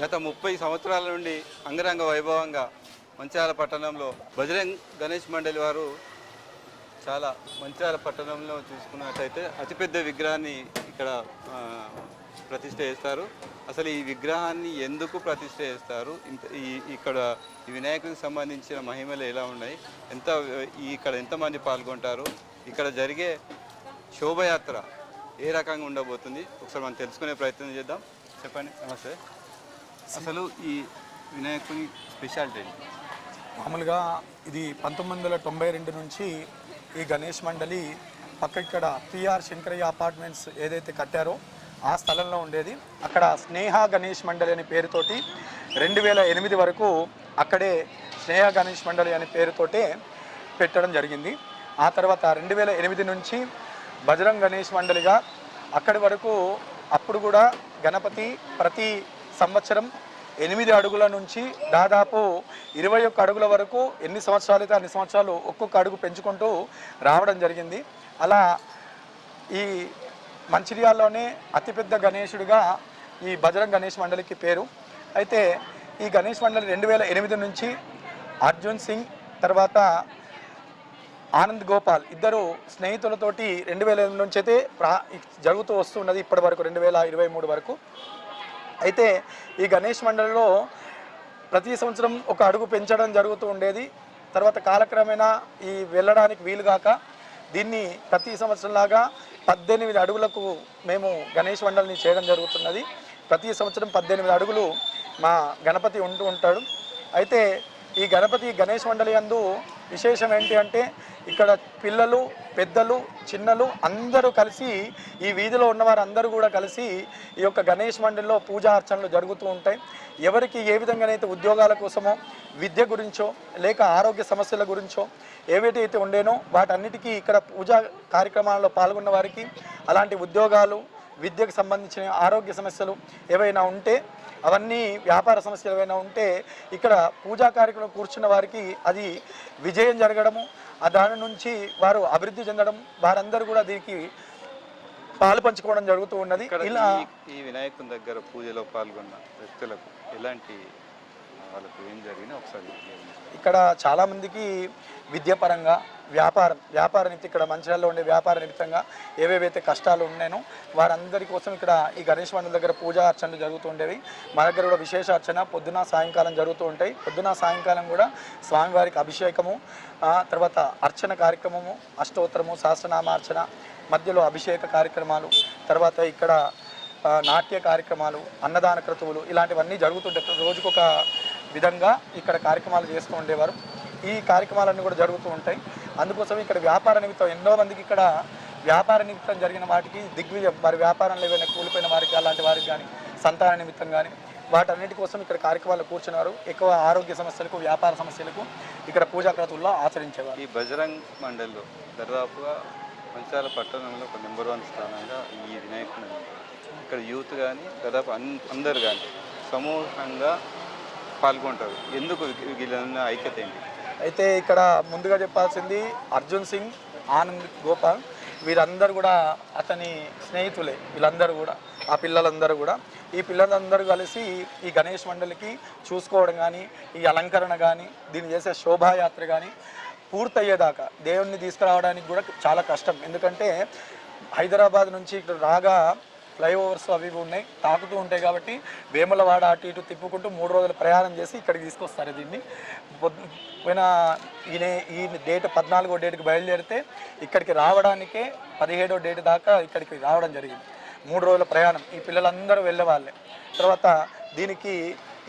గత ముప్పై సంవత్సరాల నుండి అంగరంగ వైభవంగా మంచాల పట్టణంలో బజరంగ్ గణేష్ మండలి వారు చాలా మంచాల పట్టణంలో చూసుకున్నట్లయితే అతిపెద్ద విగ్రహాన్ని ఇక్కడ ప్రతిష్ట చేస్తారు. అసలు ఈ విగ్రహాన్ని ఎందుకు ప్రతిష్ట చేస్తారు? ఇంత ఈ ఇక్కడ ఈ వినాయకునికి సంబంధించిన మహిమలు ఎలా ఉన్నాయి? ఎంత ఇక్కడ ఎంతమంది పాల్గొంటారు? ఇక్కడ జరిగే శోభయాత్ర ఏ రకంగా ఉండబోతుంది? ఒకసారి మనం తెలుసుకునే ప్రయత్నం చేద్దాం. చెప్పండి. నమస్తే. అసలు ఈ వినాయకుని స్పెషాలిటీ ఏంటి? మామూలుగా ఇది పంతొమ్మిది వందల తొంభై రెండు నుంచి ఈ గణేష్ మండలి పక్క ఇక్కడ పిఆర్ శంకరయ్య అపార్ట్మెంట్స్ ఏదైతే కట్టారో ఆ స్థలంలో ఉండేది. అక్కడ స్నేహ గణేష్ మండలి అనే పేరుతోటి రెండు వేల ఎనిమిది వరకు అక్కడే స్నేహ గణేష్ మండలి అనే పేరుతోటే పెట్టడం జరిగింది. ఆ తర్వాత రెండు వేల ఎనిమిది నుంచి బజరంగ్ గణేష్ మండలిగా అక్కడి వరకు అప్పుడు కూడా గణపతి ప్రతి సంవత్సరం ఎనిమిది అడుగుల నుంచి దాదాపు ఇరవై ఒక్క అడుగుల వరకు ఎన్ని సంవత్సరాలు అయితే అన్ని సంవత్సరాలు ఒక్కొక్క అడుగు పెంచుకుంటూ రావడం జరిగింది. అలా ఈ మంచిర్యాల్లోనే అతిపెద్ద గణేశుడిగా ఈ బజరంగ్ గణేష్ మండలికి పేరు. అయితే ఈ గణేష్ మండలి రెండు వేల ఎనిమిది నుంచి అర్జున్ సింగ్ తర్వాత ఆనంద్ గోపాల్ ఇద్దరు స్నేహితులతోటి రెండు వేల ఎనిమిది నుంచి అయితే ప్రా జరుగుతూ వస్తున్నది ఇప్పటి వరకు రెండు వేల ఇరవై మూడు వరకు. అయితే ఈ గణేష్ మండలిలో ప్రతి సంవత్సరం ఒక అడుగు పెంచడం జరుగుతూ ఉండేది. తర్వాత కాలక్రమేణా ఈ వెళ్ళడానికి వీలుగాక దీన్ని ప్రతి సంవత్సరంలాగా పద్దెనిమిది అడుగులకు మేము గణేష్ మండలిని చేయడం జరుగుతున్నది. ప్రతి సంవత్సరం పద్దెనిమిది అడుగులు మా గణపతి ఉంటూ ఉంటాడు. అయితే ఈ గణపతి గణేష్ మండలి అందు విశేషం ఏంటి అంటే ఇక్కడ పిల్లలు పెద్దలు చిన్నలు అందరూ కలిసి ఈ వీధిలో ఉన్నవారు అందరూ కూడా కలిసి ఈ యొక్క గణేష్ మండలిలో పూజా అర్చనలు జరుగుతూ ఉంటాయి. ఎవరికి ఏ విధంగానైతే ఉద్యోగాల కోసమో విద్య గురించో లేక ఆరోగ్య సమస్యల గురించో ఏవైతే ఉండేనో వాటన్నిటికీ ఇక్కడ పూజా కార్యక్రమాల్లో పాల్గొన్న వారికి అలాంటి ఉద్యోగాలు విద్యకు సంబంధించిన ఆరోగ్య సమస్యలు ఏవైనా ఉంటే అవన్నీ వ్యాపార సమస్యలు ఏవైనా ఉంటే ఇక్కడ పూజా కార్యక్రమం కూర్చున్న వారికి అది విజయం జరగడము ఆ దాని నుంచి వారు అభివృద్ధి చెందడం వారందరూ కూడా దీనికి పాలు పంచుకోవడం జరుగుతూ ఉన్నది. ఇలా ఈ- వినాయకుని దగ్గర పూజలో పాల్గొన్న వ్యక్తులకు ఎలాంటి వాళ్ళకు ఏం జరిగినా ఒకసారి ఇక్కడ చాలామందికి విద్యాపరంగా వ్యాపారం వ్యాపార నిమిత్తం ఇక్కడ మంచిర్యాలలో ఉండే వ్యాపార నిమిత్తంగా ఏవేవైతే కష్టాలు ఉన్నాయో వారందరి కోసం ఇక్కడ ఈ గణేష్ మండలి దగ్గర పూజా అర్చనలు జరుగుతూ ఉండేవి. మా దగ్గర కూడా విశేష అర్చన పొద్దున సాయంకాలం జరుగుతూ ఉంటాయి. పొద్దున సాయంకాలం కూడా స్వామివారికి అభిషేకము తర్వాత అర్చన కార్యక్రమము అష్టోత్తరము సహస్రనామార్చన మధ్యలో అభిషేక కార్యక్రమాలు తర్వాత ఇక్కడ నాట్య కార్యక్రమాలు అన్నదాన క్రతువులు ఇలాంటివన్నీ జరుగుతుంటాయి. రోజుకొక విధంగా ఇక్కడ కార్యక్రమాలు చేస్తూ ఉండేవారు. ఈ కార్యక్రమాలన్నీ కూడా జరుగుతూ ఉంటాయి. అందుకోసం ఇక్కడ వ్యాపార నిమిత్తం ఎన్నో మందికి ఇక్కడ వ్యాపార నిమిత్తం జరిగిన వాటికి దిగ్విజయం వారి వ్యాపారంలో ఏమైనా కూలిపోయిన వారికి అలాంటి వారికి కానీ సంతాన నిమిత్తం కానీ వాటన్నిటి కోసం ఇక్కడ కార్యక్రమాలు కూర్చున్నారు. ఎక్కువ ఆరోగ్య సమస్యలకు వ్యాపార సమస్యలకు ఇక్కడ పూజా క్రతువుల్లో ఆచరించేవారు. ఈ బజరంగ్ మండలిలో దాదాపుగా మంచాల పట్టణంలో ఒక నెంబర్ వన్ స్థానంగా ఈ వినాయకుడు ఇక్కడ యూత్ కానీ దాదాపు అందరు కానీ సమూహంగా పాల్గొంటారు. ఎందుకు వీళ్ళ వీళ్ళన్న ఐక్యత ఏంటి? అయితే ఇక్కడ ముందుగా చెప్పాల్సింది అర్జున్ సింగ్ ఆనంద్ గోపాల్ వీరందరూ కూడా అతని స్నేహితులే. వీళ్ళందరూ కూడా ఆ పిల్లలందరూ కూడా. ఈ పిల్లలందరూ కలిసి ఈ గణేష్ మండలికి చూసుకోవడం కానీ ఈ అలంకరణ కానీ దీన్ని చేసే శోభాయాత్ర కానీ పూర్తయ్యేదాకా దేవుణ్ణి తీసుకురావడానికి కూడా చాలా కష్టం. ఎందుకంటే హైదరాబాద్ నుంచి ఇక్కడ రాగా ఫ్లైఓవర్స్ అవి ఇవి ఉన్నాయి. తాకుతూ ఉంటాయి కాబట్టి వేములవాడ అటు ఇటు తిప్పుకుంటూ మూడు రోజులు ప్రయాణం చేసి ఇక్కడికి తీసుకొస్తారు దీన్ని. పొద్దు- పోయిన ఈయన ఈ డేట్ పద్నాలుగో డేట్కి బయలుదేరితే ఇక్కడికి రావడానికే పదిహేడో డేట్ దాకా ఇక్కడికి రావడం జరిగింది. మూడు రోజుల ప్రయాణం. ఈ పిల్లలందరూ వెళ్ళేవాళ్ళే. తర్వాత దీనికి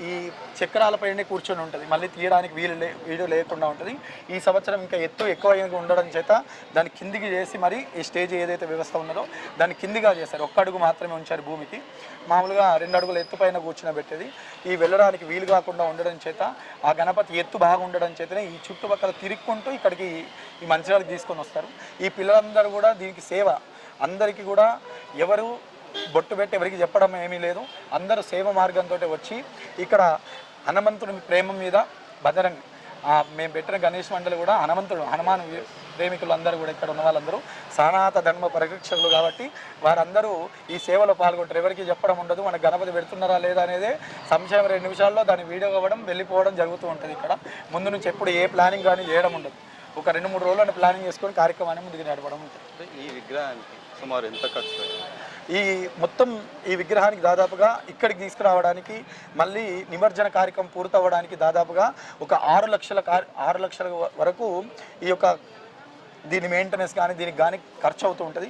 ఈ చక్రాలపైనే కూర్చొని ఉంటుంది. మళ్ళీ తీయడానికి వీలు లే వీలు లేకుండా ఉంటుంది. ఈ సంవత్సరం ఇంకా ఎత్తు ఎక్కువ ఉండడం చేత దాని కిందికి చేసి మరి ఈ స్టేజ్ ఏదైతే వ్యవస్థ ఉన్నదో దాన్ని కిందిగా చేశారు. ఒక్క అడుగు మాత్రమే ఉంచారు భూమికి. మామూలుగా రెండు అడుగుల ఎత్తు పైన కూర్చునబెట్టేది ఈ వెళ్ళడానికి వీలు కాకుండా ఉండడం చేత ఆ గణపతి ఎత్తు బాగా ఉండడం చేతనే ఈ చుట్టుపక్కల తిరుక్కుంటూ ఇక్కడికి ఈ మంచిర్యాలకు తీసుకొని వస్తారు. ఈ పిల్లలందరూ కూడా దీనికి సేవ. అందరికీ కూడా ఎవరు బొట్టు పెట్టి ఎవరికి చెప్పడం ఏమీ లేదు. అందరూ సేవ మార్గంతో వచ్చి ఇక్కడ హనుమంతుడి ప్రేమ మీద బజరంగ్ మేము పెట్టిన గణేష్ మండలి కూడా హనుమంతుడు హనుమాన్ ప్రేమికులు అందరూ కూడా ఇక్కడ ఉన్న వాళ్ళందరూ సనాత ధర్మ పరిరక్షకులు కాబట్టి వారందరూ ఈ సేవలో పాల్గొంటారు. ఎవరికి చెప్పడం ఉండదు. మన గణపతి పెడుతున్నారా లేదా అనేది సంశయం. రెండు నిమిషాల్లో దాన్ని వీడియో అవ్వడం వెళ్ళిపోవడం జరుగుతూ ఉంటుంది ఇక్కడ. ముందు నుంచి ఎప్పుడు ఏ ప్లానింగ్ కానీ చేయడం ఉండదు. ఒక రెండు మూడు రోజులను ప్లానింగ్ చేసుకొని కార్యక్రమాన్ని ముందుకు నడపడం. ఉంటుంది ఈ విగ్రహానికి సుమారు ఎంత ఖర్చు ఈ మొత్తం ఈ విగ్రహానికి దాదాపుగా ఇక్కడికి తీసుకురావడానికి మళ్ళీ నిమజ్జన కార్యక్రమం పూర్తవ్వడానికి దాదాపుగా ఒక ఆరు లక్షల ఆరు లక్షల వరకు ఈ యొక్క దీని మెయింటెనెన్స్ కానీ దీనికి కానీ ఖర్చు అవుతూ ఉంటుంది.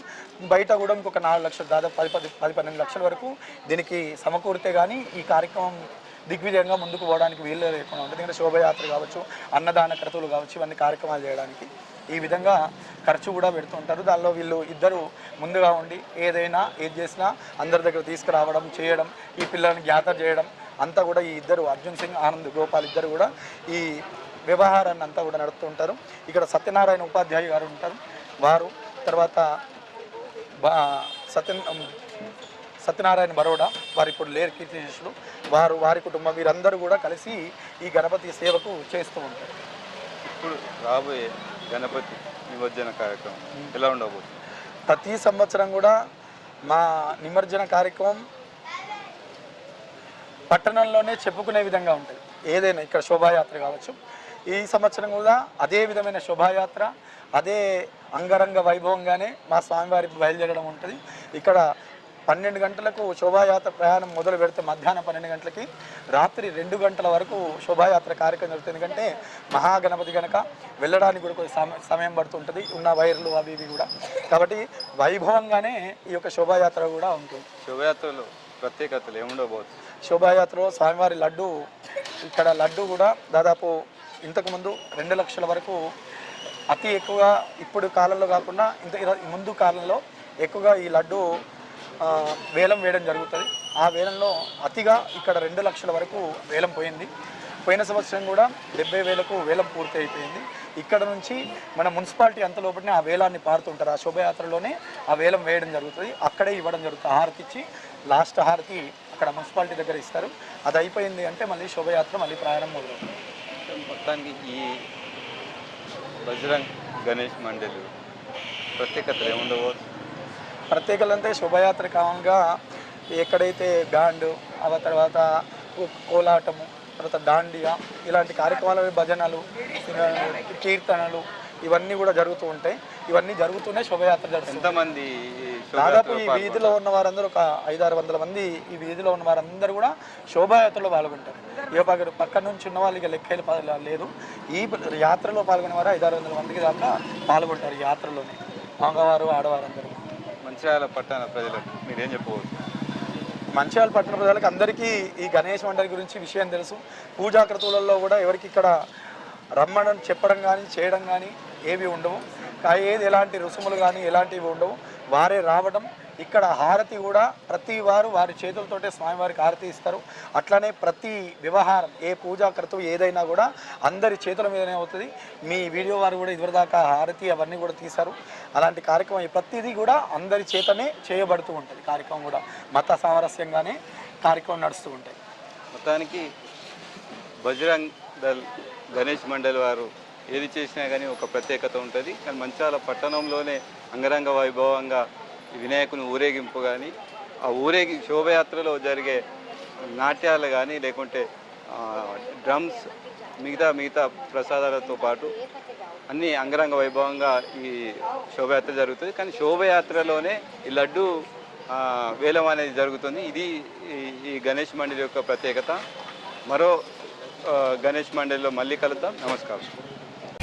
బయట కూడా ఇంకొక నాలుగు లక్షలు దాదాపు పది పది పది పన్నెండు లక్షల వరకు దీనికి సమకూరితే కానీ ఈ కార్యక్రమం దిగ్విజయంగా ముందుకు పోవడానికి వీలు లేకుండా ఉంటుంది. ఎందుకంటే శోభయాత్ర కావచ్చు అన్నదాన క్రతువులు కావచ్చు ఇవన్నీ కార్యక్రమాలు చేయడానికి ఈ విధంగా ఖర్చు కూడా పెడుతుంటారు దానిలో వీళ్ళు ఇద్దరు ముందుగా ఉండి ఏదైనా ఏది చేసినా అందరి దగ్గర తీసుకురావడం చేయడం ఈ పిల్లల్ని గ్యాదర్ చేయడం అంతా కూడా ఈ ఇద్దరు అర్జున్ సింగ్ ఆనంద్ గోపాల్ ఇద్దరు కూడా ఈ వ్యవహారాన్ని అంతా కూడా నడుపుతూ ఉంటారు. ఇక్కడ సత్యనారాయణ ఉపాధ్యాయు గారు ఉంటారు. వారు తర్వాత బా సత్య సత్యనారాయణ బరోడా వారు ఇప్పుడు లేరు కీర్తిశేషులు వారు వారి కుటుంబం వీరందరూ కూడా కలిసి ఈ గణపతి సేవకు చేస్తూ ఉంటారు. ఇప్పుడు రాబోయే గణపతి నిమజ్జన కార్యక్రమం ఎలా ఉండబోతుంది? ప్రతి సంవత్సరం కూడా మా నిమజ్జన కార్యక్రమం పట్టణంలోనే చెప్పుకునే విధంగా ఉంటుంది. ఏదైనా ఇక్కడ శోభాయాత్ర కావచ్చు. ఈ సంవత్సరం కూడా అదే విధమైన శోభాయాత్ర అదే అంగరంగ వైభవంగానే మా స్వామివారి బయలుదేరడం ఉంటుంది. ఇక్కడ పన్నెండు గంటలకు శోభాయాత్ర ప్రయాణం మొదలు పెడితే మధ్యాహ్నం పన్నెండు గంటలకి రాత్రి రెండు గంటల వరకు శోభాయాత్ర కార్యక్రమం జరుగుతుంది. ఎందుకంటే మహాగణపతి కనుక వెళ్ళడానికి కూడా కొంచెం సమ- సమయం పడుతుంటుంది ఉన్న వైర్లు అవి ఇవి కూడా. కాబట్టి వైభవంగానే ఈ యొక్క శోభాయాత్ర కూడా ఉంటుంది. శోభయాత్రలో ప్రత్యేకతలు ఏముండబోతుంది శోభాయాత్రలో స్వామివారి లడ్డు ఇక్కడ లడ్డు కూడా దాదాపు ఇంతకుముందు రెండు లక్షల వరకు అతి ఎక్కువగా ఇప్పుడు కాలంలో కాకుండా ఇంత ముందు కాలంలో ఎక్కువగా ఈ లడ్డు వేలం వేయడం జరుగుతుంది. ఆ వేలంలో అతిగా ఇక్కడ రెండు లక్షల వరకు వేలం పోయింది. పోయిన సంవత్సరం కూడా డెబ్బై వేలకు వేలం పూర్తి అయిపోయింది ఇక్కడ నుంచి మన మున్సిపాలిటీ అంత లోపలనే ఆ వేలాన్ని పారుతుంటారు. ఆ శోభయాత్రలోనే ఆ వేలం వేయడం జరుగుతుంది. అక్కడే ఇవ్వడం జరుగుతుంది. హారతి ఇచ్చి లాస్ట్ హారతి అక్కడ మున్సిపాలిటీ దగ్గర ఇస్తారు. అది అయిపోయింది అంటే మళ్ళీ శోభయాత్ర మళ్ళీ ప్రయాణం మొదలవుతుంది మొత్తానికి ఈ బజరంగ్ గణేష్ మండలి ప్రత్యేకతలు ఏముండవచ్చు ప్రత్యేకలు అంటే శోభయాత్ర కావంగా ఎక్కడైతే బ్యాండ్ ఆ తర్వాత కోలాటము తర్వాత దాండియా ఇలాంటి కార్యక్రమాలు భజనలు కీర్తనలు ఇవన్నీ కూడా జరుగుతూ ఉంటాయి. ఇవన్నీ జరుగుతూనే శోభయాత్ర జరుగుతుంది దాదాపు ఈ? వీధిలో ఉన్న వారందరూ ఒక ఐదారు వందల మంది ఈ వీధిలో ఉన్న వారందరూ కూడా శోభాయాత్రలో పాల్గొంటారు. ఏ పక్క పక్క నుంచి ఉన్న వాళ్ళు ఇక లెక్కలు లేదు. ఈ యాత్రలో పాల్గొనే వారు ఐదారు వందల మందికి దాకా పాల్గొంటారు యాత్రలోనే. మగవారు ఆడవారు అందరూ మంచిర్యాల పట్టణ ప్రజలకు మీరేం చెప్పవచ్చు మంచిర్యాల పట్టణ ప్రజలకు అందరికీ ఈ గణేష్ మండలి గురించి విషయం తెలుసు. పూజా కూడా ఎవరికి ఇక్కడ రమ్మడం చెప్పడం కానీ చేయడం కానీ ఏవి ఉండవు. కా- ఏది ఎలాంటి రుసుములు కానీ ఎలాంటివి ఉండవు. వారే రావడం ఇక్కడ హారతి కూడా ప్రతి వారు వారి చేతులతోటే స్వామివారికి హారతి ఇస్తారు. అట్లనే ప్రతి వ్యవహారం ఏ పూజా క్రతువు ఏదైనా కూడా అందరి చేతుల మీదనే అవుతుంది. మీ వీడియో వారు కూడా ఇదివరదాకా హారతి అవన్నీ కూడా తీశారు. అలాంటి కార్యక్రమం ప్రతిదీ కూడా అందరి చేతనే చేయబడుతూ ఉంటుంది. కార్యక్రమం కూడా మత సామరస్యంగానే కార్యక్రమం నడుస్తూ ఉంటాయి. మొత్తానికి బజరంగ్ దల్ గణేష్ మండలి వారు ఏది చేసినా కానీ ఒక ప్రత్యేకత ఉంటుంది. కానీ మంచాల పట్టణంలోనే అంగరంగ వైభవంగా వినాయకుని ఊరేగింపు కానీ ఆ ఊరేగి శోభయాత్రలో జరిగే నాట్యాలు కానీ లేకుంటే డ్రమ్స్ మిగతా మిగతా ప్రసాదాలతో పాటు అన్ని అంగరంగ వైభవంగా ఈ శోభయాత్ర జరుగుతుంది. కానీ శోభయాత్రలోనే ఈ లడ్డు వేలం అనేది జరుగుతుంది. ఇది ఈ- గణేష్ మండలి యొక్క ప్రత్యేకత. మరో గణేష్ మండలిలో మళ్ళీ కలుద్దాం. నమస్కారం.